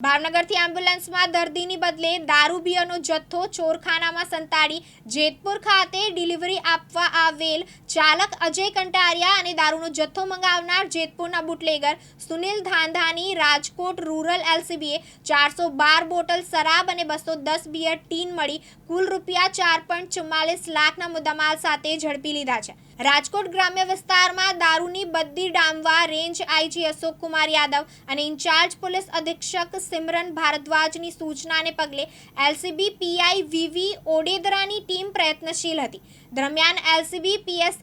ભાવનગરથી એમ્બ્યુલન્સમાં દર્દીની બદલે દારૂ બિયરનો જથ્થો ચોરખાનામાં સંતાડી જેતપુર ખાતે ડિલિવરી આપવા આવેલ ચાલક અજય કંટારિયા અને દારૂનો જથ્થો મંગાવનાર જેતપુરના બુટલેગર સુનિલ ધાંધાની રાજકોટ રૂરલ એલસીબીએ ચારસો બાર બોટલ શરાબ અને બસો દસ બિયર ટીન મળી કુલ રૂપિયા ચાર પોઈન્ટ ચુમ્માલીસ લાખના મુદ્દામાલ સાથે ઝડપી લીધા છે. રાજકોટ ગ્રામ્ય વિસ્તારમાં દારૂની બદ્દી ડામવા રેન્જ આઈજી અશોક કુમાર યાદવ અને ઇન્ચાર્જ પોલીસ અધિક્ષક સિમરન ભારદ્વાજની સૂચનાને પગલે એલસીબી પીઆઈ વીવી ઓડેદરાની ટીમ પ્રયત્નશીલ હતી. દરમિયાન એલસીબી પીએસઆઈ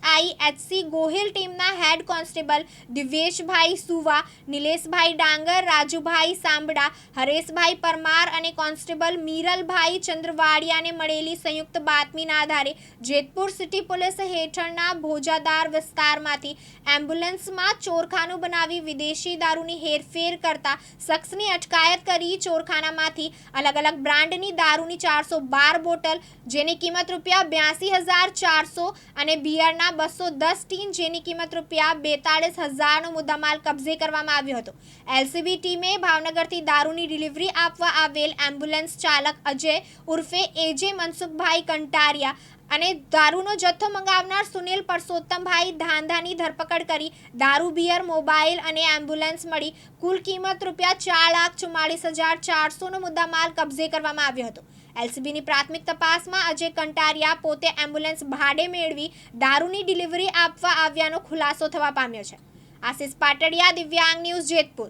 એચસી ગોહિલ ટીમના હેડ કોન્સ્ટેબલ દિવ્યેશભાઈ સુવા, નિલેશભાઈ ડાંગર, રાજુભાઈ સાંબડા, હરેશભાઈ પરમાર અને કોન્સ્ટેબલ મીરલભાઈ ચંદ્રવાડિયાને મળેલી સંયુક્ત બાતમીના આધારે જેતપુર સિટી પોલીસ હેઠળના ભોજાદાર વિસ્તારમાંથી એમ્બ્યુલન્સમાં ચોરખાનું બનાવી વિદેશી દારૂની હેરફેર કરતા શખ્સની અટકાયત કરી ચોરખાનામાંથી અલગ અલગ બ્રાન્ડની દારૂની ચારસો બાર બોટલ, જેની કિંમત રૂપિયા બ્યાસી હજાર ચારસો અને બિયરના બસો દસ ટીન જેની કિંમત રૂપિયા બેતાળીસ હજારનો મુદ્દામાલ કબજે કરવામાં આવ્યો હતો. એલસીબી ટીમે ભાવનગરથી દારૂની ડિલિવરી આપવા આવેલ એમ્બ્યુલન્સ ચાલક અજય ઉર્ફે એજે મનસુખભાઈ કંટારિયા અને દારૂનો જથ્થો મંગાવનાર સુનિલ પરસોત્તમભાઈ ધાંધાની ધરપકડ કરી દારૂ, બિયર, મોબાઈલ અને એમ્બ્યુલન્સ મળી કુલ કિંમત રૂપિયા ચાર લાખ ચુમ્માળીસ હજાર ચારસોનો મુદ્દામાલ કબજે કરવામાં આવ્યો હતો. એલસીબીની પ્રાથમિક તપાસમાં અજય કંટારિયા પોતે એમ્બ્યુલન્સ ભાડે મેળવી દારૂની ડિલિવરી આપવા આવ્યાનો ખુલાસો થવા પામ્યો છે. આશિષ પાટડિયા, દિવ્યાંગ ન્યૂઝ જેતપુર.